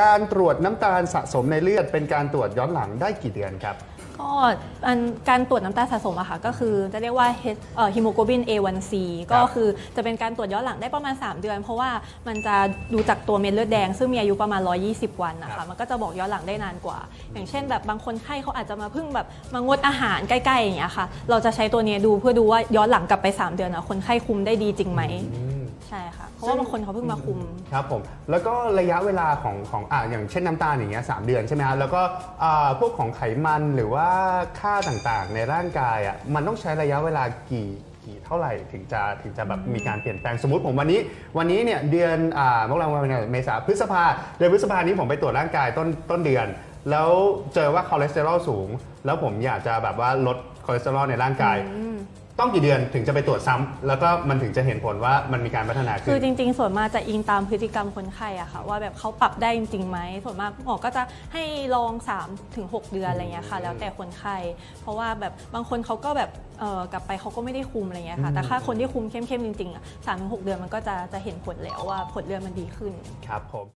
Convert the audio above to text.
การตรวจน้ำตาลสะสมในเลือด เป็นการตรวจย้อนหลังได้กี่เดือนครับ ก็อันการตรวจน้ำตาลสะสมอะค่ะก็คือจะเรียกว่า H- เอ่อฮีโมโกลบิน A1C ก็คือจะเป็นการตรวจย้อนหลังได้ประมาณ 3 เดือน เพราะว่ามันจะดูจากตัวเม็ดเลือดแดง ซึ่งมีอายุประมาณ 120 วันนะครัคะบ มันก็จะบอกย้อนหลังได้นานกว่า อย่างเช่น แบบบางคนไข้เขาอาจจะมาเพิ่งแบบมางดอาหารใกล้ๆอย่างเงี้ยค่ะ เราจะใช้ตัวเนี้ยดูเพื่อดูว่าย้อนหลังกลับไป 3 เดือนอะคนไข้คุมได้ดีจริงไหมอืม ใช่ค่ะ เพราะว่าบางคนเขาเพิ่งมาคุม ครับผม แล้วก็ระยะเวลาของของอ่าอย่างเช่นน้ำตาลอย่างเงี้ยสามเดือนใช่ไหมครับแล้วก็อ่าพวกของไขมันหรือว่าค่าต่างๆ ในร่างกายอะมันต้องใช้ระยะเวลากี่กี่เท่าไหร่ถึงจะถึงจะแบบมีการเปลี่ยนแปลงสมมติผมวันนี้วันนี้เนี่ยเดือนอ่ามกราคมเมษาพฤษภาเดือนพฤษภานี้ผมไปตรวจร่างกายต้นต้นเดือน แล้วเจอว่าคอเลสเตอรอลสูง แล้วผมอยากจะแบบว่าลดคอเลสเตอรอลในร่างกาย ต้องกี่เดือนถึงจะไปตรวจซ้ำแล้วก็มันถึงจะเห็นผลว่ามันมีการพัฒนาขึ้คืน อจริง ๆ ส่วนมากจะอิงตามพฤติกรรมคนไข้อะค่ะ ว่าแบบเขาปรับได้จริงๆไหมส่วนมากหมอก็จะให้ลอง3ถึง6เดือนอะไรเงี้ยค่ะ แล้วแต่คนไข้เพราะว่าแบบบางคนเขาก็แบบเอ่อกลับไปเขาก็ไม่ได้คุมอะไรเงี้ยค่ะ แต่ถ้าคนที่คุมเข้มๆจริงๆอะสามถึงหกเดือนมันก็จะจะเห็นผลแล้วว่าผลเลือดมันดีขึ้น ครับผม